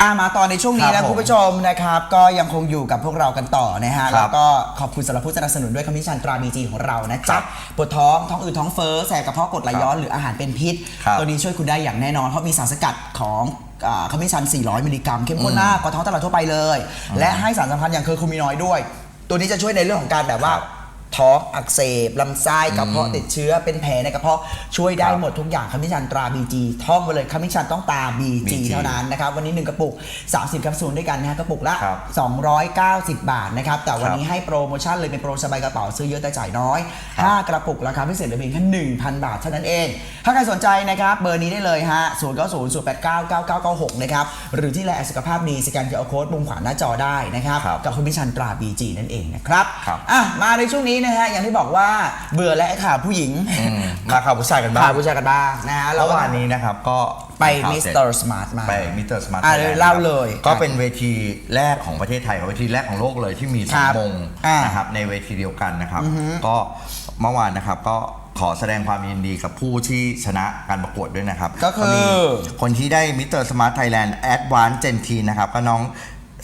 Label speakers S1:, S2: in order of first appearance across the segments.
S1: อ่ามาตอนในช่วงนี้
S2: ครั
S1: นะ
S2: บผม
S1: คุณผู้ชมนะครับ ก็ยังคงอยู่กับพวกเรากันต่อนะฮะ
S2: ครับ
S1: แล้วก็ขอบคุณสำหรับผู้สนับสนุนด้วยคำพิชันตราบีจีของเรานะจ๊ะปวดท้อง ท้องอืดท้องเฟ้อแสบกระเพาะกรดไหลย้อนหรืออาหารเป็นพิษ
S2: ครับ
S1: ตัวนี้ช่วยคุณได้อย่างแน่นอน เพราะมีสารสกัดของอ่าคำพิชัน 400 มิลลิกรัม เข้มข้นมากกว่าท้องตลาดทั่วไปเลย และให้สารสำคัญอย่างเคอร์คูมินอยด์ด้วย ตัวนี้จะช่วยในเรื่องของการแบบว่า
S2: ครับ
S1: ท้องอักเสบลำไส้กระเพาะติดเชื้อเป็นแผลในกระเพาะช่วยได้
S2: ครับ
S1: หมดทุกอย่างคำพิชันตราบีจีท่องไปเลยคำพิชันต้องตาบีจี
S2: BG
S1: เท่านั้นนะครับวันนี้ 1 กระปุก 30แคปซูลด้วยกันนะฮะกระปุกละ
S2: ครับ
S1: 290 บาทนะครับแต่วันนี้ให้โปรโมชั่นเลยเป็นโปรสบายกระเป๋าซื้อเยอะแต่จ่ายน้อย
S2: ครับ
S1: 5 กระปุกราคาพิเศษเหลือเพียงแค่1,000 บาทเท่านั้นเอง ถ้าใครสนใจนะครับเบอร์นี้ได้เลยฮะ0 9 0 0 8 9 9 9 9 6นะครับหรือที่ไลน์สุขภาพดีสแกนเคอร์โค้ดมุมขวาหน้าจอได้นะครับ
S2: ครับ
S1: กับคุณพิชันตรา BG นั่นเองนะครับ
S2: ครับ
S1: อะมาในช่วงนี้นะฮะอย่างที่บอกว่าเบื่อและไอ้ข่าวผู้หญิง
S2: อืมมาข่าวผู้ชายกันบ้าง
S1: ข่าวผู้ชายกันบ้างนะฮะ
S2: เมื่อวานนี้นะครับก็
S1: ไป
S2: ข่าว
S1: มิส
S2: สร็จ
S1: เตอร์สมาร์ทมา
S2: ไปมิสเตอร์สมาร์ท
S1: อะเล่าเลย
S2: ก็เป็นเวทีแรกของประเทศไทยกับเวทีแรกของโลกเลยที่มีส
S1: ค
S2: อ
S1: รั
S2: ง
S1: บ
S2: มง
S1: อ่าน
S2: นะครับในเวทีเดียวกันนะครับ ก็เมื่อวานนะครับก็ขอแสดงความยินดีกับผู้ที่ชนะการประกวดด้วยนะครับ
S1: ก็คือ
S2: มีคนที่ได้มิสเตอร์สมาร์ทไทยแลนด์แอดวานซ์เจนทีนะครับ ก็น้อง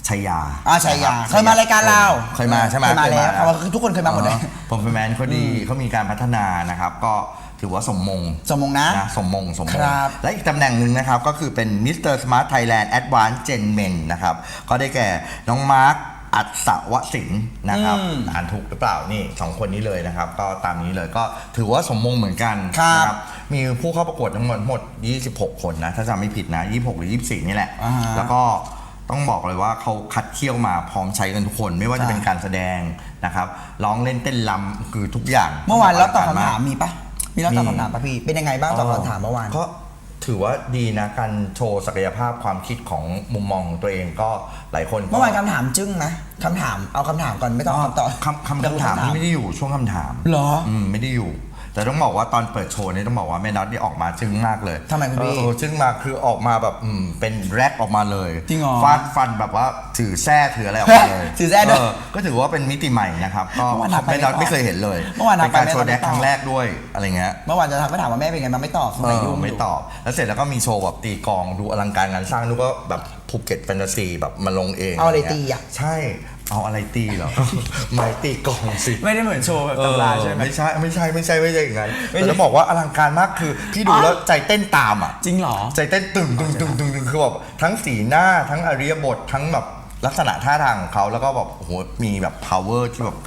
S2: ชยา
S1: อ่าชัยยา
S2: นะบ
S1: เคยมารายการเรา
S2: เคยมาใช่ไหม
S1: เคยมาแล้ว
S2: นะ
S1: เพราะว่าทุกคนเคยมาหมดเลย
S2: อ๋อผมเป็นแมนเขาดีเขามีการพัฒนานะครับ ก็ถือว่าสมมง
S1: สมมงนะ
S2: นะสมมงสมมง
S1: ครับ
S2: และอีกตำแหน่งหนึ่งนะครับ ก็คือเป็นมิสเตอร์สมาร์ทไทยแลนด์แอดวานซ์เจนเมนนะครับ ก็ได้แก่น้องมาร์คอัศวสินนะครับ
S1: อืม
S2: อ่านถูกหรือเปล่านี่สองคนนี้เลยนะครับ ก็ตามนี้เลยก็ถือว่าสมมงเหมือนกัน
S1: ครับ
S2: นะมีผู้เข้าประกวดทั้งหมดหมด 26 คนนะ ถ้าจำไม่ผิดนะ 26 หรือ 24 นี่แหละ
S1: อ่าฮะ
S2: แล้วก็ ต้องบอกเลยว่าเขาคัดเคี่ยวมาพร้อมใช้กันทุกคน ไม่ว่าจะเป็นการแสดงนะครับร้องเล่นเต้นรำคือทุกอย่าง
S1: เมื่อวานแล้วตอบ
S2: ลังก
S1: คำถาม
S2: ก
S1: มีปะมีแล้วตอบ
S2: มี
S1: คำถามปะพี่เป็นยังไงบ้างตอบคำถามเมื่อวาน
S2: ก็ถือว่าดีนะการโชว์ศักยภาพความคิดของมุมมองของตัวเองก็หลายคนก็
S1: เมื่อวานคำถามจึ้งนะคำถามเอาคำถามก่อนไม่ต้องเอาคำตอบ
S2: คำคำคำถามที่ไม่ได้อยู่ช่วงคำถาม
S1: เหรอ
S2: อืมไม่ได้อยู่ แต่ต้องบอกว่าตอนเปิดโชว์นี่ต้องบอกว่าแม่น็อตนี่ออกมาจึ้งมากเลย
S1: ทำไมคุณพี่
S2: เออจึ้งมากคือออกมาแบบอืมเป็นแรปออกมาเลย
S1: จริงเหรอ
S2: ฟาดฟันแบบว่าถือแส้ถืออะไรออกมาเลย
S1: ถือแส้ด้วย
S2: เก็ถือว่าเป็นมิติใหม่นะครับก็
S1: เมื่อวานหนักไป
S2: แม่น็อต
S1: ไม่ตอบ
S2: ไม่เคยเห็นเลย
S1: เมื่อวานหนัก
S2: เป็นการ
S1: ไปไม่
S2: โชว์แดก
S1: ตอบ
S2: ครั้งแรกด้วยอะไรเงี้ย
S1: เมื่อวานจะทักไปถามว่าแม่เป็นไงมันไม่ตอบทำ
S2: เอ
S1: ไม
S2: อ
S1: ยุ่ง
S2: ไม่
S1: ยู่
S2: ตอบ แล้วเสร็จแล้วก็มีโชว์แบบตีกลองดูอลังการงานสร้างดูก็แบบภูเก็ตแฟนตาซีแบบมาลงเอง
S1: เอาอะไร
S2: ย่ง
S1: ตี
S2: งี้ย
S1: อะ
S2: ใช่ เอาอะไรตีเหรอ ไม่ตีกลองสิ
S1: ไม่ได้เหมือนโชว์แบบ
S2: เออ
S1: ตำราใช่ไหม
S2: ไม่ใช่ไม่ใช่ไม่ใช่ไม่ใช่อย่างนั้น
S1: ไม่
S2: แต่
S1: ใช่
S2: ต้องบอกว่าอลังการมากคือพี่ดู
S1: อ๋อ
S2: แล้วใจเต้นตามอะ
S1: จริงเหรอ
S2: ใจเต้นตึงตึงตึงตึงตึงคือแบบทั้งสีหน้าทั้งอริยบททั้งแบบลักษณะท่าทางของเขาแล้วก็แบบโอ้โหมีแบบ power ที่แบบ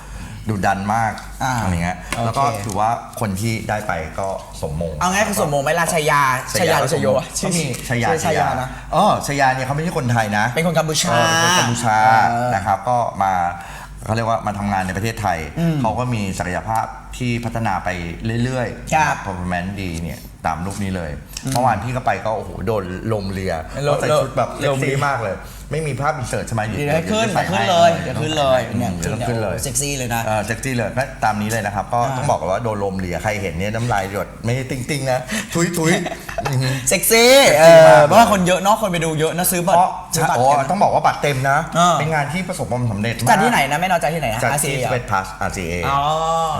S2: ดุดันมาก
S1: อ่า
S2: อะไรเงี้ย
S1: โอเค
S2: แล้วก็ถือว่าคนที่ได้ไปก็สมมง
S1: เอาง่ายคือสมมงไหมล่ะชายาชายาหรือชายโยอะ
S2: ก็มีชายา
S1: ชื่อชายานะ
S2: เออชายาเนี่ยเขาไม่ใช่คนไทยนะ
S1: เป็นคนกัมพูชา
S2: เออเป็นคนกัมพูชา
S1: เออ
S2: นะครับก็มาเขาเรียกว่ามาทำงานในประเทศไทย
S1: อืม
S2: เขาก็มีศักยภาพที่พัฒนาไปเรื่อยๆ
S1: ครับ
S2: พอ performance ดีเนี่ย ตามรูปนี้เลยเมื่อวานพี่ก็ไปก็โอ้โหโดนลมเลีย
S1: ลม
S2: เขาใส่ชุดแบบเซ็
S1: ล
S2: ก
S1: มเลี
S2: ซี่
S1: ย
S2: มากเลย ไม่มีภาพอินเสิร์ตใช่ไหม
S1: เดี๋ยวให้ขึ้น
S2: ใส่
S1: เดี๋ยวขึ้น
S2: ให้
S1: เลยเดี๋ยวขึ้นเลย
S2: อืม
S1: เนี่ย
S2: เดี๋ยวต้องขึ้นเลย
S1: เซ็กซี่เลยนะ
S2: เออเซ็กซี่เลยก็ตามนี้เลยนะครับ ก็
S1: อ่า
S2: ต้องบอกก่อนว่าโดนลมเลียใครเห็นเนี่ยน้ำลายหยดไม่ได้ติ้งๆนะทุยทุยอือหือ
S1: เซ็กซี่เอ
S2: เซ็กซี่มาก
S1: อเพราะว่าคนเยอะเนาะคนไปดูเยอะนะซื้อบัต
S2: เพ
S1: ร
S2: ราะ
S1: ซื้อบัตร
S2: โอ้
S1: กันนะ
S2: ต้องบอกว่าบัตรเต็มนะ
S1: เออ
S2: เป็นงานที่ประสบความสำเร็จมาก
S1: จัดที่ไหนนะแม่นอนจัดที่ไหนนะ
S2: จัด
S1: อาเซี
S2: ที่
S1: ย
S2: สเปซพาส RCA
S1: อ๋อ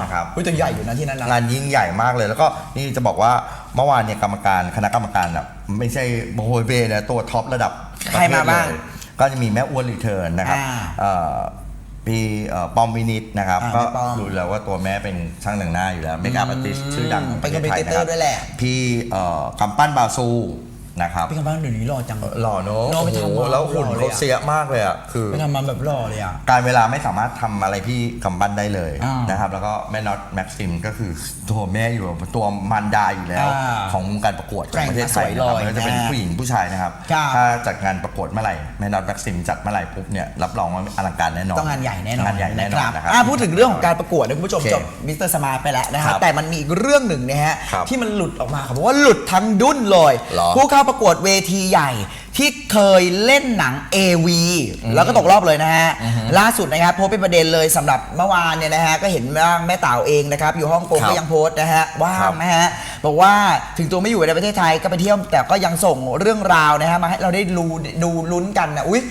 S2: นะครับ
S1: อุ้ยแต่ใหญ่อยู่นะที่นั้นนะ
S2: งานยิ่งใหญ่มากเลยแล้วก็นี่จะบอกว่าเมื่อวานเนี่ยกรรมการคณะกรรมการอะไม่ใช่โบยเบนะตัวท็อประดับ
S1: ใครมาบ้าง
S2: ประเทศเลยก็จะมีแม่อ้วนรีเทิร์นนะครับ
S1: อ่า
S2: เอ่อพี่เอ่อปอมวินิตนะครับ
S1: อ่า
S2: ก็
S1: แม่ป้อม
S2: รู้แล้วว่าตัวแม่เป็นช่างแต่งหน้าอยู่แล้วเมกาอาร์ติสชื่อดังของ
S1: เป็น
S2: ประเทศไทยนะค
S1: competitor
S2: รับ
S1: ด้วยแหละ
S2: พี่เอ่อกำปั้นบาซู นะครับ
S1: พี่คำบ้างเดี๋ยวนี้หล่อจัง
S2: หล่อเนอะ
S1: น้องไป
S2: โอ้โห
S1: ทำมา
S2: แล้วหุ่น
S1: หล่อเลย
S2: เขา
S1: อะ
S2: เสียมากเลยอะคือ
S1: ไปทำมาแบบหล่อเลยอะ
S2: การเวลาไม่สามารถทำอะไรพี่กำปั้นได้เลย
S1: อ่าน
S2: นะครับ แล้วก็แม่น็อตแม็กซิมก็คือตัวแม่อยู่ตัวมารดาอยู่แล้ว
S1: อ่า
S2: ของวงการประกวดของประเทศไทย
S1: แกร่ง
S2: นะครับ
S1: มาสวยเลย
S2: ไม่ว่าจะเป็น
S1: นะ
S2: ผู้หญิงผู้ชายนะครับ
S1: ครับ
S2: ถ้าจัดงานประกวดเมื่อไหร่แม่น็อตแม็กซิมจัดเมื่อไหร่ปุ๊บเนี่ยรับรองว่าอลังการแน่นอน
S1: ต้องงานใหญ่แน่นอน
S2: งานใหญ่แน่นอนนะครับ
S1: อะพูดถึงเรื่องของการประกวดนะคุณผู้ชม
S2: โอเค
S1: จบมิสเตอร์สมาร์ทไปแล้วนะค
S2: ครั
S1: รับบแต่มันมีอีกเรื่องหนึ่งนะฮะ
S2: ครับ
S1: ที่มันหลุดออกมาเขาบอกว่าหลุดทั้งดุ้นเลย
S2: เหรอ
S1: ผู้เข้าประกวดเวทีใหญ่ ที่เคยเล่นหนัง AV แล้วก็ตกรอบเลยนะฮะ ล่าสุดนะครับโพสต์เป็นประเด็นเลยสำหรับเมื่อวานเนี่ยนะฮะ ก็เห็นว่าแม่เต่าเองนะครับ อยู่ฮ่องกง
S2: ครับ
S1: ก็ยังโพสต์นะฮะว่า
S2: ครับ
S1: นะฮะ บอกว่าถึงตัวไม่อยู่ในประเทศไทยก็ไปเที่ยวแต่ก็ยังส่งเรื่องราวนะฮะมาให้เราได้รู้ดูลุ้นกันนะอุ๊ย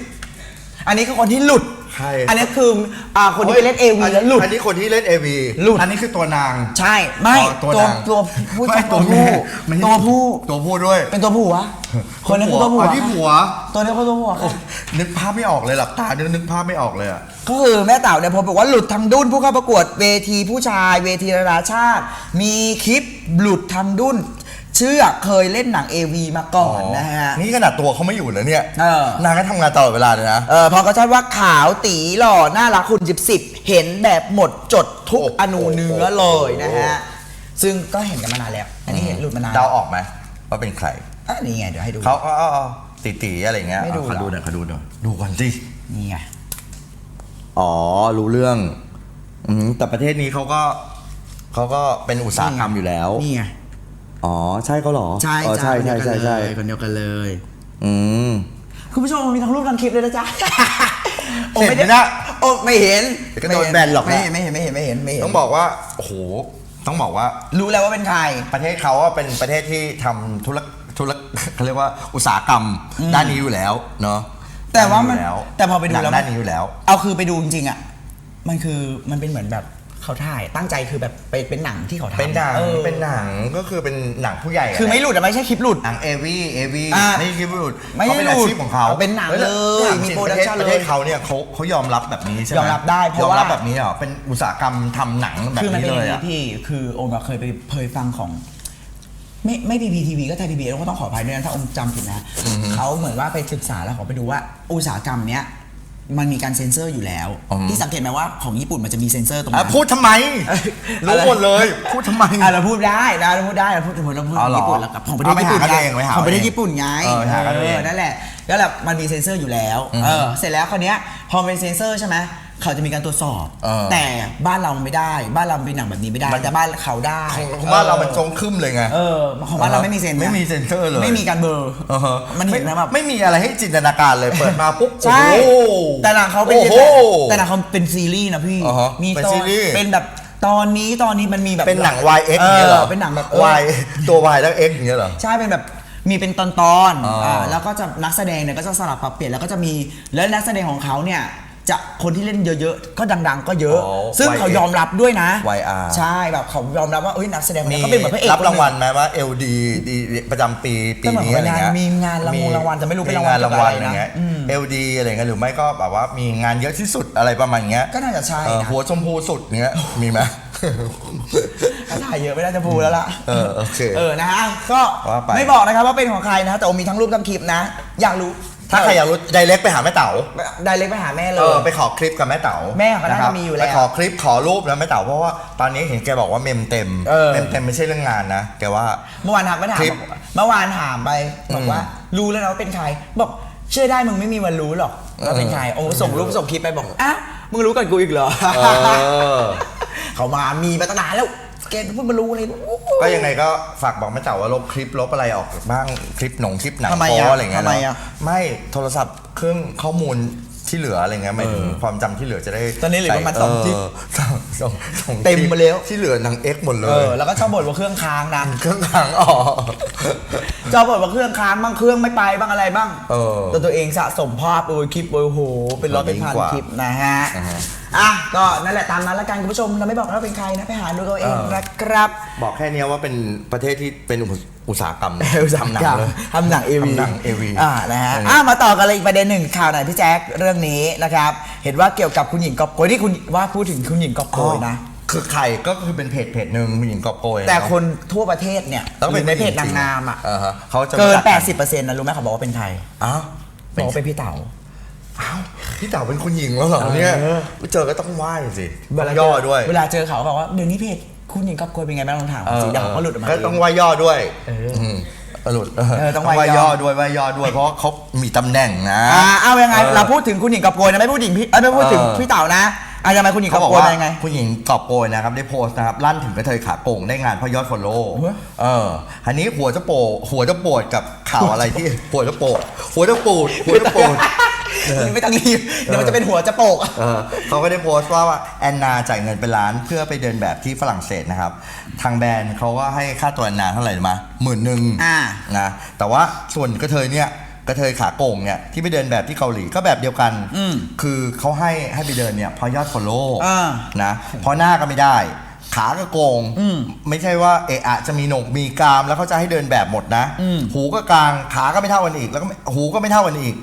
S1: อันนี้คือคนที่หลุด
S2: ใคร
S1: อันนี้คืออ่าคนที่ไปเล่นเอวีแล้วหลุด
S2: อันนี้คนที่เล่นเอวี
S1: หลุด
S2: อันนี้คือตัวนาง
S1: ใช่ไม่
S2: อ๋อตั
S1: ตัว
S2: วนาง
S1: ตัวผู้
S2: ไม่
S1: ตัว
S2: แม่
S1: ผู้
S2: ไม่ใช่
S1: ตัวผู้
S2: ตัวผู้ด้วย
S1: เป็นตัวผู้วะคนนั้นคือตัวผู้
S2: อ๋อ
S1: วะ
S2: ที่ผัว
S1: ตัวนี้คือตัวผู้วะค่ะ
S2: นึกภาพไม่ออกเลยหลับตานึกนึกภาพไม่ออกเลยอะ
S1: ก็คือแม่เต่าเนี่ยผมบอกว่าหลุดทางดุ้นผู้เข้าประกวดเวทีผู้ชาย เวทีนานาชาติ มีคลิปหลุดทางดุ้น เชื่อเคยเล่นหนัง AV มาก่อนนะฮะ
S2: นี่ขนาดตัวเขาไม่อยู่นะเนี่ย
S1: เออ
S2: นางก็ทำงานตลอดเวลาเลยนะ
S1: เออพอเขาชอบว่าขาวตีหล่อน่ารักคุณจิบสิบเห็นแบบหมดจดทุก
S2: โอ้โห
S1: อนูเนื้อเลยนะฮะ ซึ่งก็เห็นกันมานานแล้ว อันนี้เห็นหลุดมานาน
S2: เดาออกไหมว่าเป็นใคร
S1: อะนี่ไงเดี๋ยวให้ดู
S2: เขาเอาเอาเอาตีตีๆอะไรเงี้ย
S1: ไม่ดู
S2: เอาเขา
S1: เหรอ
S2: ดูหน่อยเขาดูหน่อยดูก่อนสิ
S1: นี่ไง
S2: อ๋อรู้เรื่องอืมแต่ประเทศนี้เขาก็เขาก็เป็นอุตสาหกรรมอยู่แล้ว
S1: นี่ไง
S2: อ๋อใช่เขาเหรอ
S1: ใช่
S2: อ๋อใช่ใช่ใช่ใช่
S1: คนเดียวกันเลย
S2: อืม
S1: คุณผู้ชมมีทั้งรูปทั้งคลิปเลยนะจ๊ะ โอ้
S2: เห็นไหม
S1: ด้
S2: นะ
S1: โอ้ไม่เห็น
S2: เดี๋ยวก็โดนแบนหรอกนะ
S1: ไม่เห็นไม่เห็นไม่เห็นไม่เห็นไม่เห็น
S2: ต้องบอกว่าโอ้โหต้องบอกว่า
S1: รู้แล้วว่าเป็นใคร
S2: ประเทศเขาอะเป็นประเทศที่ทำธุรธุรเขาเรียกว่าอุตสาหกรรมด้านนี้อยู่แล้วเนาะ
S1: แต่ว่ามัน
S2: ด้อยู่ล้
S1: แต่พอไปดู
S2: หนัง
S1: แล้ว
S2: ด้านนี้อยู่แล้ว
S1: เอาคือไปดูจริงๆอะ มันคือมันเป็นเหมือนแบบ เขาถ่ายตั้งใจคือแบบไปเป็นหนังที่เขาทำ
S2: เป็นหนัง
S1: ออ
S2: เป็นหนังก็คือเป็นหนังผู้ใหญ่ะ
S1: คือไม่หลุดอะไม่ใช่คลิปหลุด
S2: หนังเอวีเอวี
S1: อ่า
S2: ไม่ใช่คลิปหลุด
S1: ไม่
S2: เขาเป็น
S1: หลุ
S2: อา
S1: ด
S2: ชีพของเขา
S1: เป็นหนังเลย
S2: ถา
S1: มี
S2: จริง
S1: โปรดักชั่น
S2: ประเทศ
S1: เลย
S2: เขาเนี่ยเขาเขายอมรับแบบนี้ใช่ไหม
S1: ยอมรับได้เพราะ
S2: ยอมรับ
S1: ว่า
S2: แบบนี้เหรอเป็นอุตสาหกรรมทำหนังแบบ
S1: คือมัน
S2: นี้
S1: เป็นอ
S2: เลย
S1: ย่าง
S2: อะ
S1: นี้พี่ คือโอมอะเคยไปเคยฟังของ ไม่ไม่พีพีทีวีก็ไทยพีบีก็ต้องขออภัยด้วยนะถ้าโอมจำผิดนะ เขาเหมือนว่าไปศึกษาแล้วเขาไปดูว่าอุตสาหกรรมเนี้ย มันมีการเซ็นเซอร์อยู่แล้วที่สังเกตไหมว่าของญี่ปุ่นมันจะมีเซ็นเซอร์ตรง
S2: อะ
S1: นั้น
S2: พูดทำไม รู้
S1: อะไร
S2: หมดเลย พูดทำไม
S1: อะเราพูดได้นะเราพูดได้เราพูดถึงเราพูด
S2: อ๋อเหรอ
S1: ญี่ปุ่นแล้วกับของประเทศ
S2: เอาไป
S1: ญี่ปุ่น
S2: หากัน
S1: ไง
S2: เองไปหา
S1: ของประเทศ
S2: เอง
S1: ญี่ปุ่นไง
S2: เออหากันเอง
S1: นั่นแหละแล้วแบบมันมีเซ็นเซอร์อยู่แล้วเออเสร็จแล้วคราวเนี้ยพอเป็นเซ็นเซอร์ใช่ไหม เขาจะมีการตรวจสอบ
S2: เออ
S1: แต่บ้านเราไม่ได้ บ้านเราเป็นหนังแบบนี้ไม่ได้
S2: มัน
S1: แต่บ้านเขาได้
S2: ของของบ้านเรามันทรงขึ้นเลยไง
S1: เออของบ้านเราไม่มีเซ็นนะ
S2: ไม่มีเซ็นเซอร์เลย
S1: ไม่มีการเบลอร์
S2: อ่าฮะ
S1: มันเห็นนะแบบ
S2: ไม่มีอะไรให้จินตนาการเลยเปิดมาปุ๊บ
S1: ใช่
S2: โอ้โห
S1: แต่หนังเขาเป็น
S2: โอ้โห
S1: แต่หนังเขาเป็นซีรีส์นะพี่
S2: อ่าฮะ
S1: มี
S2: เป็น
S1: ตอ
S2: ซี
S1: น
S2: รีส์
S1: เป็นแบบตอนนี้ตอนนี้มันมีแบบ
S2: เป็นหนัง YX อย่างเงี้ยเหรอ
S1: เป็นหนังแบบเออ
S2: Y ตัว Y แล้ว X อย่างเงี้ยเหรอ
S1: ใช่เป็นแบบมีเป็นตอนตอนๆ
S2: อ๋ออ่า
S1: แล้วก็จะนักแสดงเนี่ยก็จะสลับปรับเปลี่ยนแล้วก็จะมีแล้วนักแสดงของเขาเนี่ย จะคนที่เล่นเยอะๆ ก็ดัง ๆ ก็เยอะ
S2: อ๋อ
S1: ซึ่ง
S2: YX
S1: เขายอมรับด้วยนะ
S2: YR
S1: ใช่แบบเขายอมรับว่าเอ้ยนักแสดงคน
S2: มี
S1: นี้เขาเป็นเหมือนพระเอก
S2: รับรางวัล
S1: คนห
S2: ไหมว่า LD ดีประจำปีปี
S1: ก็เหมือน
S2: นี้อะไรเงี้ย
S1: มีงานรางวัลรางวัลแต่ไม่รู้เป็นรางวัล
S2: งานรางวัล
S1: เกี่
S2: อะ
S1: ยวกับอะไรนะ
S2: ไรเงี้ย
S1: อืม
S2: LD อะไรเงี้ยหรือไม่ก็แบบว่ามีงานเยอะที่สุดอะไรประมาณเงี้ย
S1: นึ่งก็น่าจะใช่
S2: เออ
S1: นะ
S2: หัวชมพูสุดเงี้ยมีไหม
S1: ถ้าถ่ายเยอะไม่น่าจะพูดแล้วล่ะ
S2: เออโอเค
S1: เออนะฮะก็
S2: ว่าไป
S1: ไม่บอกนะครับว่าเป็นของใครนะแต่โอมีทั้งรูปทั้งคลิปนะ อยากรู้
S2: ถ้าใครอยากรู้ไดเ c กไปหาแม่เต๋า
S1: ได้เล็กไปหาแม่เล
S2: เอย อไปขอคลิปกับแม่เต๋า
S1: แม่เขาน่าจะ
S2: ครับ
S1: มีอยู่แล้ว
S2: ไปขอคลิปขอรูปนะแม่เต๋าเพราะว่าตอนนี้เห็นแกบอกว่าเมมเต็ม
S1: เออ
S2: เมมเต็มไม่ใช่เรื่องงานนะแกว่า
S1: เมื่อวานถามไม่ถาม
S2: คลิป
S1: บอกเมื่อวานถามไปบอกว่า รู้แล้วนะว่าเป็นใคร บอกเชื่อได้มึงไม่มีวันรู้หรอกว่าเป็นใครโอ้ส่งรูปส่งคลิปไปบอกอ้าวมึงรู้ก่อนกูอีกเหรอ
S2: เออ
S1: เขามามีมาตั้งนานแล้ว แกเพิ่งมารู้เลย
S2: ก็ยังไงก็ฝากบอกแม่เต๋าว่าลบคลิปลบอะไรออกบ้างคลิปหนงคลิปหนัง
S1: ทำไม
S2: โป๊
S1: อะ
S2: อะไรเงี้ย
S1: ทำไม
S2: เนาะ
S1: อะ
S2: ไม่โทรศัพท์เครื่องข้อมูลที่เหลืออะไรเงี้ยหมายถึงความจำที่เหลือจะได้
S1: ตอนนี้เหลือประมาณสอง
S2: เจิ๊
S1: ก
S2: สองสองสอง
S1: เต็มมาแล้ว
S2: ที่เหลือหนังเอ็กหมดเล
S1: เอยอแล้วก็ชอบบ่นว่าเครื่องค้างนะ
S2: เครื่องหางออก
S1: ชอบบ่นว่าเครื่องค้างบ้างเครื่องไม่ไปบ้างอะไรบ้าง
S2: เออ
S1: แต่ตัวเองสะสมภาพโอ้ยคลิปโอ้ยโห เป็นร้อยเป็นพัน
S2: ยิ่งกว่า
S1: คลิปนะฮะ
S2: อ่าฮะ
S1: อะก็นั่นแหละตามนั้นละกันคุณผู้ชมเราไม่บอกว่าเป็นใครนะไปหาดูตัวเอง
S2: เออ
S1: นะครับ
S2: บอกแค่เนี้ยว่าเป็นประเทศที่เป็นอุตสาหกรรม
S1: อุตสาห
S2: ทำหนั
S1: กรรม
S2: เลย
S1: ทำหนังเอวี
S2: ทำหนัง AV
S1: อ่านะฮะ
S2: เอออ่
S1: อะมาต่อกันเลยอีกประเด็นหนึ่งข่าวไหนพี่แจ๊คเรื่องนี้นะครับ เห็นว่าเกี่ยวกับคุณหญิงกอบโกยที่คุณว่าพูดถึงคุณหญิงกอบโกยนะ
S2: คือใครก็คือเป็นเพจเพจหนึ่งผู้หญิงกอบโกย
S1: แต่
S2: เอะ
S1: คนทั่วประเทศเนี่ย
S2: ต้องเป็น
S1: หรือในเพจ
S2: ผู้หญิ
S1: นาง
S2: จริ
S1: งามอะ
S2: ฮะเขาจะ
S1: เกิน
S2: รู้จั
S1: 80%นะรู้ไหมเขาบอกว่าเป็นใคร
S2: อ้าว
S1: บอกว่าเป็นพี่เต๋า
S2: อ้าว พี่เต๋าเป็นคุณหญิงแล้วเหรอเนี่ย
S1: เออ
S2: เจอก็ต้องไหว้สิ
S1: เว
S2: ต้
S1: ลา
S2: อง
S1: เจ
S2: ย่อด้วย
S1: เวลาเจอเขาบอกว่าเดี๋ยวนี้เพจคุณหญิงกอบโกยเป็นไงบ้างลองถามเขาสิเดี๋ยวเขาก็หลุดออกมา
S2: ก็
S1: เอง
S2: ต้องไหว้ย่อด้วย
S1: เอออื
S2: มหลุด
S1: เออต้อง
S2: ไหว้
S1: ไหว้ย่
S2: ย่
S1: อ
S2: อด้วยไหว้ย่อด้วย เพราะเขามีตำแหน่งนะ
S1: อ่าเอายังไง
S2: ออ
S1: เราพูดถึงคุณหญิงกอบโกยนะไม่พูดถึงพี่เอ้ยไม่พูดถึง
S2: เออ
S1: พี่เต๋านะ อะยังไง คุณหญิงก
S2: เขา
S1: อบบ
S2: อ
S1: โก
S2: ก
S1: ย
S2: ว่า
S1: เป็นยังไง
S2: ผู้หญิงกอบโกยนะครับได้โพสต์นะครับลั่นถึงกระเทยขาโก่งได้งานเพราะยอดฟอลโล่
S1: เฮ้ย
S2: เอออันนี้หัวจะโปะหัวจะโปวดกับข่าวอะไรที่หัวจะโปะหัวจะปูดหัวจะปูด
S1: ไม่ต้องรีบเดี๋ยวมันจะเป็นหัวจะโปก
S2: เออเขาก็ได้โพสต์ว่าว่าแอนนาจ่ายเงินเป็นล้านเพื่อไปเดินแบบที่ฝรั่งเศสนะครับ ทางแบรนด์เขาก็ให้ค่าตัวแอนนาเท่าไหร่รู้ไหมาหมื่นหนึ่ง
S1: อ่า
S2: นะแต่ว่าส่วนกระเทยเนี่ย กระเทยขาโก่งเนี่ยที่ไปเดินแบบที่เกาหลีก็แบบเดียวกัน
S1: อืม
S2: คือเขาให้ให้ไปเดินเนี่ยเพราะยอดฟอลโล่
S1: อ่า
S2: นะเพราะหน้าก็ไม่ได้ ขาก็โกง
S1: อืม
S2: ไม่ใช่ว่าเอะอะจะมีหนกมีกรามแล้วเขาจะให้เดินแบบหมดนะ
S1: อืม
S2: หูก็กลางขาก็ไม่เท่ากันอีก แล้วก็ไม่หูก็ไม่เท่ากันอีก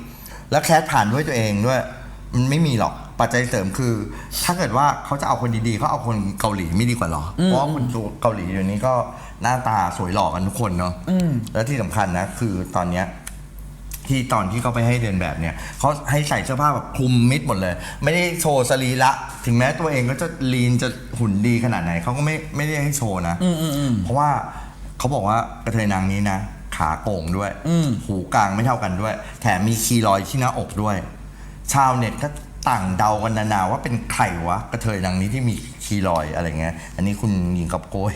S2: แล้วแคสผ่านด้วยตัวเองด้วย มันไม่มีหรอกปัจจัยเสริมคือ ถ้าเกิดว่าเขาจะเอาคนดีๆเขาเอาคนเกาหลีไม่ดีกว่าหรอ เพราะว่าคนเกาหลีเดี๋ยวนี้ก็หน้าตาสวยหล่อกันทุกคนเนาะ
S1: อืม
S2: แล้วที่สำคัญนะ คือตอนเนี้ย ที่ตอนที่เขาไปให้เดินแบบเนี่ยเขาให้ใส่เสื้อผ้าแบบคลุมมิดหมดเลย ไม่ได้โชว์สรีระถึงแม้ตัวเองก็จะลีนจะหุ่นดีขนาดไหนเขาก็ไม่ไม่ได้ให้โชว์นะ
S1: อืมอืมอืม
S2: เพราะว่าเขาบอกว่ากระเทยนางนี้นะขาโก่งด้วย
S1: อืม
S2: หูกลางไม่เท่ากันด้วย แถมมีคีรอยที่หน้าอกด้วย ชาวเน็ตก็ต่างเดากันนานาว่าเป็นใครวะกระเทยนางนี้ที่มีคีรอยอะไรเงี้ย อันนี้คุณหญิงกับโกย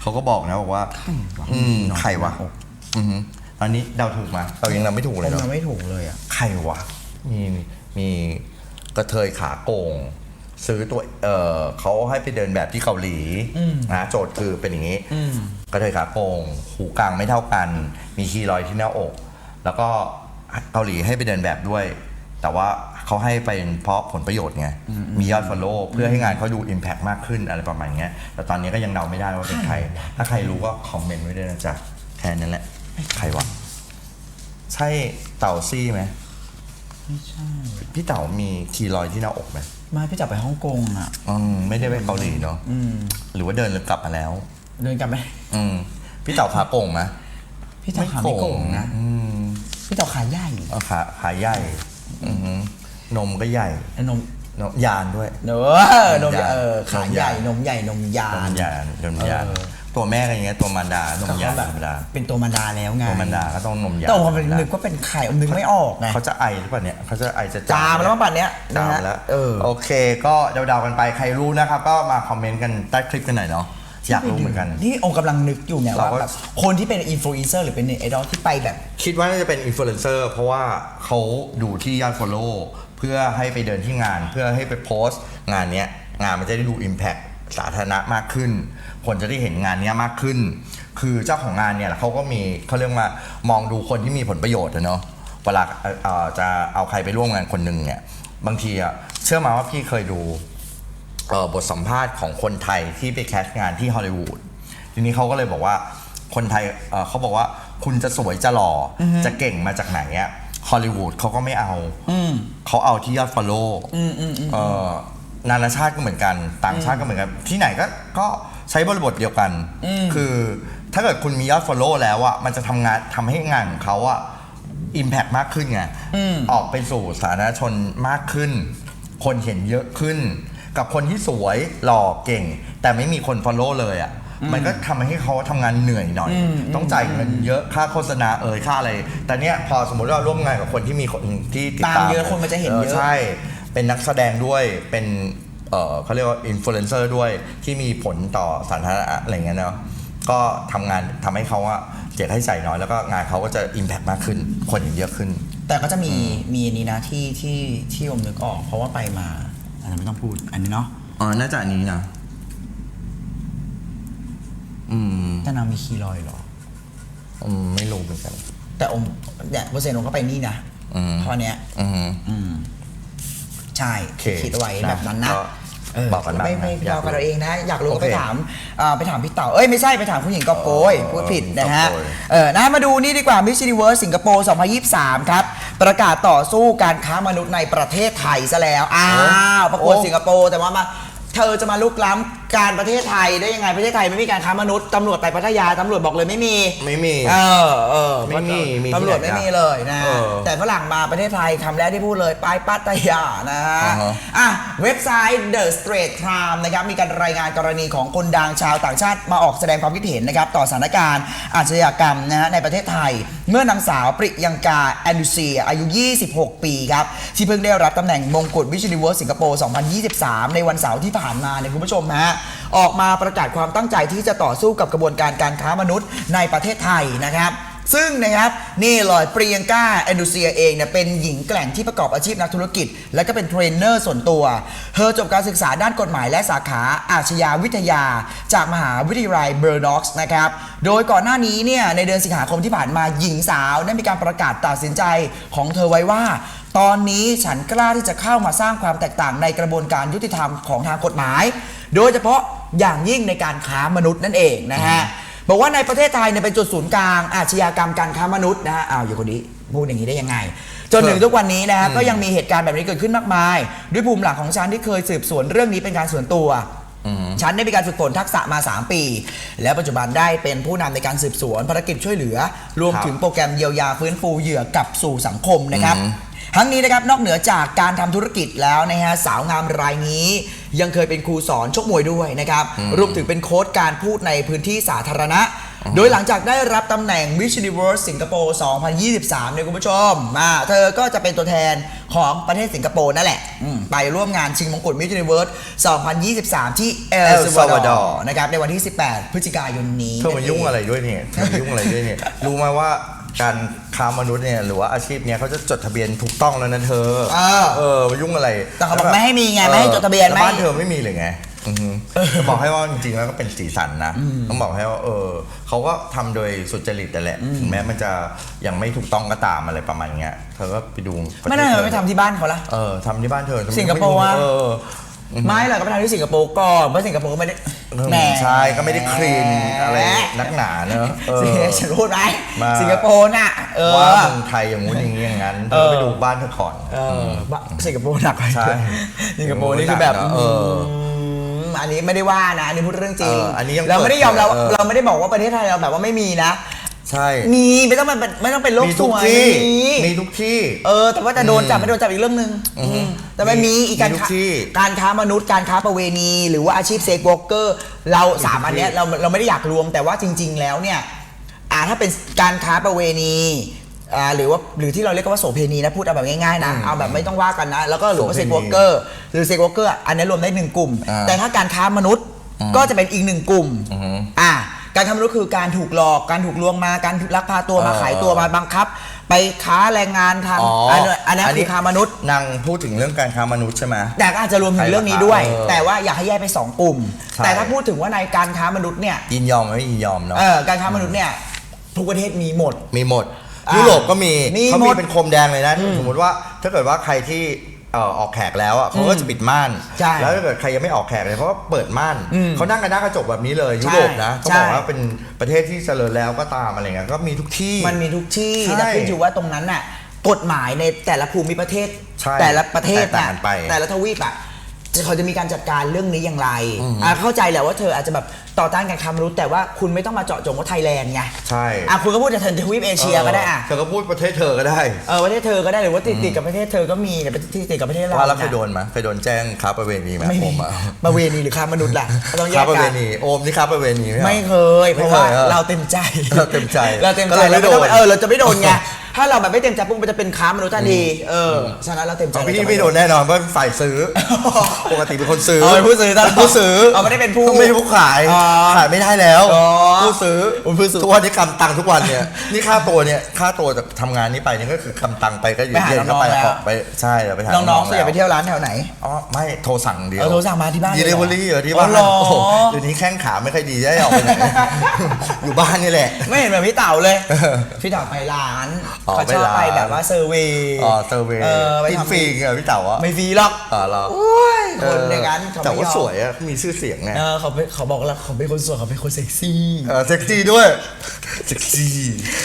S2: เขาก็บอกนะบอกว่า อืมใครวะอื อหือตอนนี้เดาถูกมาเรายังเดาไม่ถูก
S1: ผ
S2: เลย
S1: ม
S2: เนาะ
S1: ยังไม่ถูกเลยอะ
S2: ใครวะมีมีกระเทยขาโกง ซื้อตัวเออเขาให้ไปเดินแบบที่เกาหลีนะโจทย์คือเป็นอย่างนี้
S1: อืม
S2: กระเทยขาโกง หูกลางไม่เท่ากัน มีคีรอยที่หน้าอก แล้วก็เกาหลีให้ไปเดินแบบด้วย แต่ว่าเขาให้ไปเพราะผลประโยชน์ไงมียอดฟอลโล่เพื่อให้งานเขาดู Impact มากขึ้นอะไรประมาณเนี้ยแต่ตอนนี้ก็ยังเดาไม่ได้ว่าเป็นใคร ถ้าใครรู้ก็คอมเมนต์ไว้ด้วยนะจ๊ะแค่นั้นแหละ ใครวะใช่เต่าซี่ไหม
S1: ไม่ใช่
S2: พี่เต๋ามีคีรอยที่หน้าอกไหม
S1: มาพี่จับไปฮ่องกงอะ
S2: อืมไม่ได้ไปเกาหลีเนาะ
S1: อืม
S2: หรือว่าเดินกลับมาแล้ว
S1: เดินกลับไป
S2: อืมพี่เต๋าขาโก่งไหม
S1: พี่จับขาไม่โกงนะ
S2: อืม
S1: พี่จับขาใหญ่
S2: เอาขาขาใหญ่อือหือนมก็ใหญ่
S1: ไอ้นม
S2: นมยานด้วย
S1: เนอะนมใหญ่เออขาน
S2: ม
S1: ให
S2: ใหญ่
S1: ญ่นมใหญ่นมยาน
S2: มยานนมยาน
S1: เออ
S2: ตัวแม่ก็อย่างเงี้ยตัวมารดานมยาน
S1: แบ
S2: ธ
S1: บ
S2: รรมดา
S1: เป็นตัวมันดาแล้วไง
S2: ตัวมารดาก็ต้องนมยาน
S1: แต่ผมเป็นนึกว่าเป็นไข่อมนึกไม่ออกไง
S2: เขาจะไอหรือเปล่าเนี่ยเขาจะไอจะ
S1: จามแล้วมั้งป่านเนี้ย
S2: จา
S1: นะ
S2: ม
S1: ฮะ
S2: แล้ว
S1: เออ
S2: โอเค ก็เดาๆกันไปใครรู้นะครับก็มาคอมเมนต์กันใต้คลิปกันหน่อยเนาะอยากรู้เหมือนกัน
S1: นี่องค์กำลังนึกอยู่ไง
S2: เรา
S1: ว่า
S2: ก็
S1: แบบคนที่เป็นอินฟลูเอนเซอร์หรือเป็นเน็ตไอดอลที่ไปแบบ
S2: คิดว่าน่าจะเป็นอินฟลูเอนเซอร์เพราะว่าเขาดูที่ยอด Follow เพื่อให้ไปเดินที่งาน เพื่อให้ไปโพสต์ งานเนี้ยงานมันจะได้ดู Impact สาธารณะมากขึ้น คนจะได้เห็นงานเนี้ยมากขึ้น คือเจ้าของงานเนี่ยเขาก็มีเขาเรียกว่ามองดูคนที่มีผลประโยชน์อะเนาะเวลาเอ่อเอ่อจะเอาใครไปร่วมงานคนหนึ่งเนี่ยบางทีอะเชื่อมาว่าพี่เคยดูเอ่อบทสัมภาษณ์ของคนไทยที่ไปแคสต์งานที่ฮอลลีวูดทีนี้เขาก็เลยบอกว่าคนไทยเอ่อเขาบอกว่าคุณจะสวยจะหล่ออจะเก่งมาจากไหนอะฮอลลีวูดเขาก็ไม่เอาเขาเอาที่ยอดฟอลโล่นานาชาติก็เหมือนกัน ต่างชาติก็เหมือนกัน ที่ไหนก็ก็ ใช้บริบทเดียวกัน คือถ้าเกิดคุณมียอดฟอลโล่แล้วอะมันจะทำงานทำให้งานของเขาอะอิมแพกมากขึ้นไงออกไปสู่สาธารณชนมากขึ้น คนเห็นเยอะขึ้น กับคนที่สวยหล่อเก่ง แต่ไม่มีคนฟอลโล่เลยอะ่ะมันก็ทำให้เขาทำงานเหนื่อยหน่อย ต้องจ่ายเงินเยอะค่าโฆษณาเอ่ยค่าอะไร แต่เนี้ยพอสมมติว่าเราร่วมงานกับคนที่มีคนที่ติดตาม
S1: ตามเยอะคนมันจะเห็นเยอะ
S2: ใช่ เป็นนักแสดงด้วยเป็น เออเขาเรียกว่าอินฟลูเอนเซอร์ด้วยที่มีผลต่อสาธารณะอะไรเงี้ยเนาะก็ทำงานทำให้เขาอะเสียค่าใช้จ่ายน้อยแล้วก็งานเขาก็จะอิมแพกมากขึ้น คนเห็นเยอะขึ้น
S1: แต่ก็จะมีมีอันนี้นะที่ที่ที่อมนึกออก เพราะว่าไปมาอันนั้นไม่ต้องพูดอันนี้เนาะ
S2: อ๋อน่าจะอันนี้นะอืม
S1: แต่นางมีคีรอยด์เหรอ
S2: อืมไม่รู้เหมือนกัน
S1: แต่อมเนี่ยเปอร์เซ็นต์อมก็ไปนี่นะ
S2: อืม
S1: เพราะเนี้ย
S2: อืม
S1: อืม ใช่
S2: โอเค
S1: คิดไว้
S2: นะ
S1: แบบนั้นนะ
S2: ก็
S1: เบ
S2: อกกันบ้าง
S1: ไม่ไม่
S2: นะอยาก
S1: เรากัน
S2: รู้
S1: เราเองนะ อยากรู้ก็
S2: โอเค
S1: ไปถามอ่าไปถามพี่เต่าเอ้ยไม่ใช่ไปถามคุณหญิงกอบโกย
S2: เออ
S1: พูดผิดนะฮะ
S2: กอบโกย
S1: เออนะมาดูนี่ดีกว่า Miss Universe สิงคโปร์ 2023 ครับ ประกาศต่อสู้การค้ามนุษย์ในประเทศไทยซะแล้ว อ้าวประกวดสิงคโปร์แต่ว่ามาเธอจะมาลุกล้ำ การประเทศไทยได้ยังไงประเทศไทยไม่มีการค้ามนุษย์ตำรวจไปพัทยาตำรวจบอกเลยไม่มี
S2: ไม่มี
S1: เออเออ
S2: ไม่มีมีที่
S1: ตำรวจ
S2: ไหน
S1: ไม่
S2: อะ
S1: มีเลยนะ
S2: เออ
S1: แต่ฝรั่งมาประเทศไทยคำแรกที่พูดเลยไปปัตยานะฮะ
S2: อ่าฮะ
S1: อะเว็บไซต์ The Straits Times นะครับมีการรายงานกรณีของคนดังชาวต่างชาติมาออกแสดงความคิดเห็นนะครับต่อสถานการณ์อาชญากรรมนะฮะในประเทศไทย เมื่อนางสาวปริยังกาแอนดูเซียอายุ 26 ปีครับที่เพิ่งได้รับตำแหน่งมงกุฎวิช u นิเวิร์สสิงคโปร์ 2023 ในวันเสาร์ที่ผ่านมาเนี่ยคุณผู้ชมฮะ ออกมาประกาศความตั้งใจที่จะต่อสู้กับกระบวนการการค้ามนุษย์ในประเทศไทยนะครับซึ่งนะครับนี่เลยปรียงก้าแอนดูเซียเองเนี่ยเป็นหญิงแกร่งที่ประกอบอาชีพนักธุรกิจ และก็เป็นเทรนเนอร์ส่วนตัว เธอจบการศึกษาด้านกฎหมายและสาขาอาชญาวิทยา จากมหาวิทยาลัยเบอร์น็อกส์นะครับโดยก่อนหน้านี้เนี่ยในเดือนสิงหาคมที่ผ่านมาหญิงสาวได้มีการประกาศตัดสินใจของเธอไว้ว่า ตอนนี้ฉันกล้าที่จะเข้ามาสร้างความแตกต่างในกระบวนการยุติธรรมของทางกฎหมาย โดยเฉพาะ อย่างยิ่งในการค้ามนุษย์นั่นเองนะฮะบอกว่าในประเทศไทยเนี่ยเป็นจุดศูนย์กลางอาชญากรรมการค้ามนุษย์นะฮะอ้าวอยู่คนนี้พูดอย่างนี้ได้ยังไง จนถึงทุกวันนี้นะฮะก็ยังมีเหตุการณ์แบบนี้เกิดขึ้นมากมาย ด้วยภูมิหลังของฉันที่เคยสืบสวนเรื่องนี้เป็นการส่วนตัวฉันได้มีการฝึกฝนทักษะมา 3 ปี แล้วปัจจุบันได้เป็นผู้นำในการสืบสวนภารกิจช่วยเหลือ รวม
S2: ครับ
S1: ถึงโปรแกรมเยียวยาฟื้นฟูเหยื่อกลับสู่สังคมนะครับ
S2: อืม
S1: ทั้งนี้นะครับนอกเหนือจากการทำธุรกิจแล้วนะฮะสาวงามรายนี้ ยังเคยเป็นครูสอนชกมวยด้วยนะครับรวมถึงเป็นโค้ชการพูดในพื้นที่สาธารณะ โดยหลังจากได้รับตำแหน่ง Miss Universe สิงคโปร์ 2023 เนี่ยคุณผู้ชมมาเธอก็จะเป็นตัวแทนของประเทศสิงคโปร์นั่นแหละอืมไปร่วมงานชิงมงกุฎ Miss Universe 2023 ที่เอล
S2: El
S1: ซาวาดอ
S2: Salvador
S1: ร์นะครับในวันที่ 18 พฤศจิกายนนี้
S2: เธอมายุ่งอะไรด้วยเนี่ยเธอมายุ่งอะไรด้วยเนี่ยรู้ไหมว่า การค้ามนุษย์เนี่ยหรือว่าอาชีพเนี่ยเขาจะจดทะเบียนถูกต้องแล้วนะเธอ
S1: เออ
S2: เออมายุ่งอะไร
S1: แต่เขาบอกไม่ให้มีไงไม่ให้จดทะเบียน
S2: แล้ว
S1: ไม่
S2: บ้านเธอไม่มีเลยไงอือฮึจะบอกให้ว่าจริงๆแล้วก็เป็นสีสันนะต้องบอกให้ว่าเออเขาก็ทำโดยสุจริตแต่นแหละถึงแม้มันจะยังไม่ถูกต้องก็ตามอะไรประมาณเงี้ยเธอก็ไปดูประ
S1: ไม่
S2: เทศ
S1: น่า
S2: เธ
S1: จะ
S2: อ
S1: ไปทำที่บ้านเขาละ
S2: เออทำที่บ้านเธอ
S1: สิงคโปร์อะ
S2: เออ
S1: ไม่หรอกก็ไปทำที่สิงคโปร์ก่อนเพราะสิงคโปร์ก็ไม่ได้
S2: แหมใช่ก็ไม่ได้คลีนอะไรนักหนาเนอะเออ
S1: เสียฉันพูดไหม
S2: มา
S1: สิงคโปร์น่ะเออ
S2: ว่าเมืองไทยอย่างงู้นอย่างนี้อย่างนั้นเธอไปดูบ้านเธอก่อน
S1: เออบ้าสิงคโปร์หนักไป
S2: ใช่
S1: สิงคโปร์นี่คือแบบ
S2: หนักนะเออ
S1: มอันนี้ไม่ได้ว่านะ อันนี้พูดเรื่องจริง
S2: เอออันนี้ยัง
S1: เราไม่ได้ยอมเรา
S2: เปิดเผยเออ
S1: เราไม่ได้บอกว่าประเทศไทยเราแบบว่าไม่มีนะ
S2: ใช่
S1: มีไม่ต้องเป็นไม่ต้องเป็นโลก
S2: มี
S1: ส
S2: ทุก
S1: วย
S2: ที่
S1: มี
S2: มีทุกที่
S1: เออ แต่ว่าจะโดนจับไม่โดนจับอีกเรื่องหนึ่ง
S2: อือฮึ
S1: อืมแต่ไม่มีอีกการ
S2: มีทุก
S1: ค้า
S2: ที่
S1: การค้ามนุษย์การค้าประเวณี หรือว่าอาชีพเซ็กวอล์กเกอร์ เราสามอันเนี้ยเราเราไม่ได้อยากรวมแต่ว่าจริง ๆ แล้วเนี่ยอ่าถ้าเป็นการค้าประเวณีอ่าหรือว่าหรือที่เราเรียกว่าโสเพณีนะพูดเอาแบบง่ายๆนะ
S2: อืม
S1: เอาแบบไม่ต้องว่ากันนะแล้วก็หรือว่า
S2: โส
S1: เซ็ก
S2: เพณี
S1: วอล์กเกอร์หรือเซ็กวอล์กเกอร์อันนี้รวมได้หนึ่งกลุ่ม
S2: อ่า
S1: แต่ถ้าการค้ามนุษย์
S2: อืม
S1: ก็จะเป็นอีกหนึ่งกลุ่ม
S2: อือฮึ
S1: อ่า การค้ามนุษย์คือการถูกหลอก การถูกลวงมา การลักพาตัวมา
S2: เออ
S1: ขายตัวมาบังคับ ไปค้าแรงงานทาง
S2: อ๋อ
S1: อั
S2: อั
S1: นนั้นอันนั้นคือค้ามนุษย์
S2: นางพูดถึงเรื่องการค้ามนุษย์ใช่ไหม
S1: แต่ก็อาจจะรวมถึงเรื่องนี้ด้วย
S2: เออ
S1: แต่ว่าอยากให้แยกเป็นสองกลุ่ม
S2: ใช่
S1: แต่ถ้าพูดถึงว่าในการค้ามนุษย์เนี่ย
S2: ยินยอมไหมไม่ยินยอมเนาะ
S1: เออการค้ามนุษย์เนี่ยทุกประเทศมีหมด
S2: มีหมด
S1: อะ
S2: ยุโรปก็มี
S1: มี
S2: เขา
S1: หม
S2: มี
S1: ด
S2: เป็นโคมแดงเลยนะ สมมติว่าถ้าเกิดว่าใครที่ เอ่อออกแขกแล้วอะเขาก็จะปิดม่าน
S1: ใช่
S2: แล้วถ้าเกิดใครยังไม่ออกแขกเลยเขาก็เปิดม่าน
S1: อืม
S2: เขานั่งกันหน้ากระจกแบบนี้เลยยุโรปนะเขา
S1: ใช่
S2: บอกว่าเป็นประเทศที่เจริญแล้วก็ตามอะไรเงี้ยก็มีทุกที่
S1: มันมีทุกที่
S2: ใช่
S1: แต่ขึ้นอยู่ว่าตรงนั้นน่ะกฎหมายในแต่ละภูมิประเทศ
S2: ใช่
S1: แต่ละประเทศ
S2: แตกต่าง
S1: น่ะ
S2: กันไป
S1: แต่ละทวีปอะจะเขาจะมีการจัดการเรื่องนี้อย่างไรอะเข้าใจแหละว่าเธออาจจะแบบ ต่อต้านการค้ามนุษย์แต่ว่าคุณไม่ต้องมาเจาะจงว่าไทยแลนด์ไง
S2: ใช่
S1: อะคุณก็พูดแต่ทวีปเอเชียก็ได้อะ
S2: เธอก็พูดประเทศเธอก็ได้
S1: เออประเทศเธอก็ได้หรือว่าติดติดกับประเทศเธอก็มีแต่ที่ติดกับประเทศเรา
S2: ว่าแล้วเคย
S1: นะ
S2: โดนไหมเคยโดนแจ้งค้าประเวณีไหม
S1: ไม่มี
S2: ผมอะ
S1: ประเวณีหรือค้ามนุษย์ล่ะต้องแย
S2: ค้ากประเว
S1: กัน
S2: ณีโอมนี่ค้าประเวณีไหม
S1: ไม่เคยเพ
S2: ไม่
S1: ราะ
S2: เค
S1: ว่าย
S2: เออ
S1: เราเต็มใจ
S2: เราเต็มใจ
S1: เราเต็ม
S2: ก็
S1: ใจ
S2: เลยไม่
S1: เราไม่ต้อง
S2: โดน
S1: เออเราจะไม่โดนไง ถ้าเราแบบไม่เต็มใจปุ๊บมันจะเป็นค้ามนุษย์ทันทีเออฉะนั้นเราเต็มใจ
S2: ของ
S1: เรา
S2: พี่
S1: จะ
S2: ไม่โดนแน่นอนเพราะฝ่ายซื้อ ปกติเป็นคนซื้อ
S1: เอาเป็นผู้ซื้อตลอด
S2: เป็นผู้ซื้อ
S1: เอาไม่ได้เป็นผู้
S2: ไม่ใช่ผู้ขาย
S1: อ๋อ
S2: ขายไม่ได้แล้ว
S1: อ๋อ
S2: ผู้ซื้อ
S1: เป็นผู้ซื้อ
S2: ทุกวันนี้กำตังค์ทุกวันเนี่ยนี่ค่าตัวเนี่ยค่าตัวจากทำงานนี้ไปเนี่ยก็คือกำตังค์ไปก็อยู่
S1: ไปหา
S2: เย็นก็ไป
S1: น้องๆแล้ว
S2: ออกไปใช่เราไปหา
S1: น้องๆส่วนใหญ่ไป
S2: แล้ว
S1: เที่ยวร้านแถวไหน
S2: อ๋อไม่โทรสั่งเดียว
S1: เออโทรสั่งมาที่บ้าน
S2: ดี
S1: เลย
S2: เล
S1: เหรอ
S2: เวอรี่เหรอที่บ้าน
S1: อ๋อเหรอ
S2: โอ้โหเดี๋ยวนี้แข้งขาไม่ค่อยดีได้ออกไปไหน อยู่บ้านนี่แหละ
S1: ไม่เห็นแบบพี่เต่าเลย พี่เต่าไปร้าน
S2: อ๋อ
S1: เขาชอบ
S2: ไป
S1: ไป
S2: ร้าน
S1: แบบว่าเซอร์เวย์
S2: อ๋อเซอร์เวย์
S1: เออไป
S2: กิน
S1: ทำ
S2: ฟรีเหรอพี่เต๋าอะ
S1: ไม่ฟรีหรอก
S2: อ๋อเหรอ
S1: โอ้ยคนในนั้นเขา
S2: แต่
S1: ไม่
S2: ว่าย
S1: อม
S2: สวยอะมีชื่อเสียงไง
S1: เออเขาเป็นเขาบอกแล้วเขาเป็นคนสวยเขาเป็นคนเซ็กซี่
S2: เออเซ็กซี่ด้วยเซ็กซี่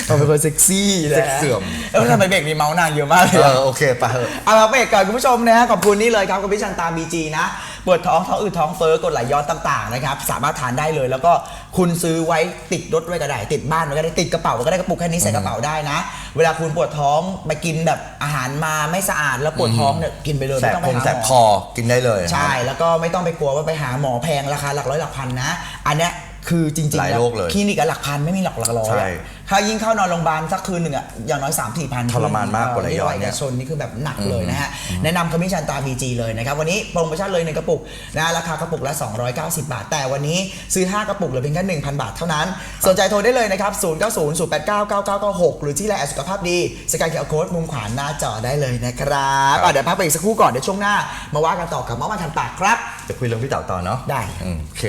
S1: เขาเป็นคนเซ็กซี่นะ
S2: เซ็กเสื่อม
S1: เออทำไมเบรกมีเมาส์นางเยอะมากเลย
S2: เอ
S1: อะ
S2: อโอเคไปเถอะ
S1: เอามาเบรกก่อนคุณผู้ชมนะฮะขอบคุณนี่เลยครับกับพี่ชันตาบีจีนะ ปวดท้องท้องอืดท้องเฟ้อกดไหลย้อนต่างๆนะครับสามารถทานได้เลย แล้วก็คุณซื้อไว้ติดรถไว้ก็ได้ติดบ้านไว้ก็ได้ติดกระเป๋าไว้ก็ได้กระปุกแค่นี้ใส่กระเป๋าได้นะ เวลาคุณปวดท้องไปกินแบบอาหารมาไม่สะอาดแล้วปวดท้องเนี่ยกินไปเลย
S2: แส
S1: ไม่
S2: บ
S1: ต้อง
S2: ค
S1: ไป
S2: ง
S1: หา
S2: แสบ
S1: หม
S2: ค
S1: อ
S2: อกินได้เลย
S1: ใช่แล้วก็ไม่ต้องไปกลัวว่าไปหาหมอแพงราคาหลักร้อยหลักพันนะ อันเนี้ยคือจริงๆ
S2: หลาย
S1: แว
S2: โรคเลย
S1: คลินิกอะหลักพันไม่มีหลักหลักร้อย
S2: ใช่
S1: อะ ถ้ายิ่งเข้านอนโรงพยาบาลสักคืนหนึ่งอะอย่างน้อย 3 4พัน
S2: ทรมานมากกว่าระยองเนี่ย
S1: ชนนี่คือแบบหนักเลยนะฮะ แนะนำขมิ้นชันตา BG เลยนะครับ วันนี้โปรโมชั่นเลยหนึ่งกระปุกนะราคากระปุกละ 290 บาท แต่วันนี้ซื้อ 5 กระปุกเหลือเพียงแค่1,000 บาทเท่านั้น สนใจโทรได้เลยนะครับ 0 9 0 0 8 9 9 9 9 6 หรือที่ไลน์แอดสุขภาพดีสแกนเคอร์โค้ดมุมขวาหน้าจอได้เลยนะครับอะเดี๋ยวพักไปอีกสักครู่ก่อนเดี๋ยวช่วงหน้า มาว่ากันต่อกับมะม่วงทันปากครับ
S2: จะคุยเรื่องพี่เต๋าต่อเนาะ
S1: ได้
S2: อืมโอเค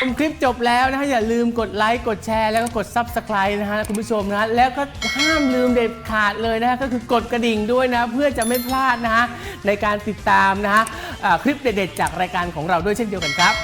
S3: ชมคลิปจบแล้วนะฮะ อย่าลืมกดไลค์ กดแชร์ แล้วก็กด Subscribe นะฮะคุณผู้ชมนะ แล้วก็ห้ามลืมเด็ดขาดเลยนะฮะ ก็คือกดกระดิ่งด้วยนะ เพื่อจะไม่พลาดนะฮะ ในการติดตามนะฮะอ่าคลิปเด็ดๆจากรายการของเราด้วยเช่นเดียวกันครับ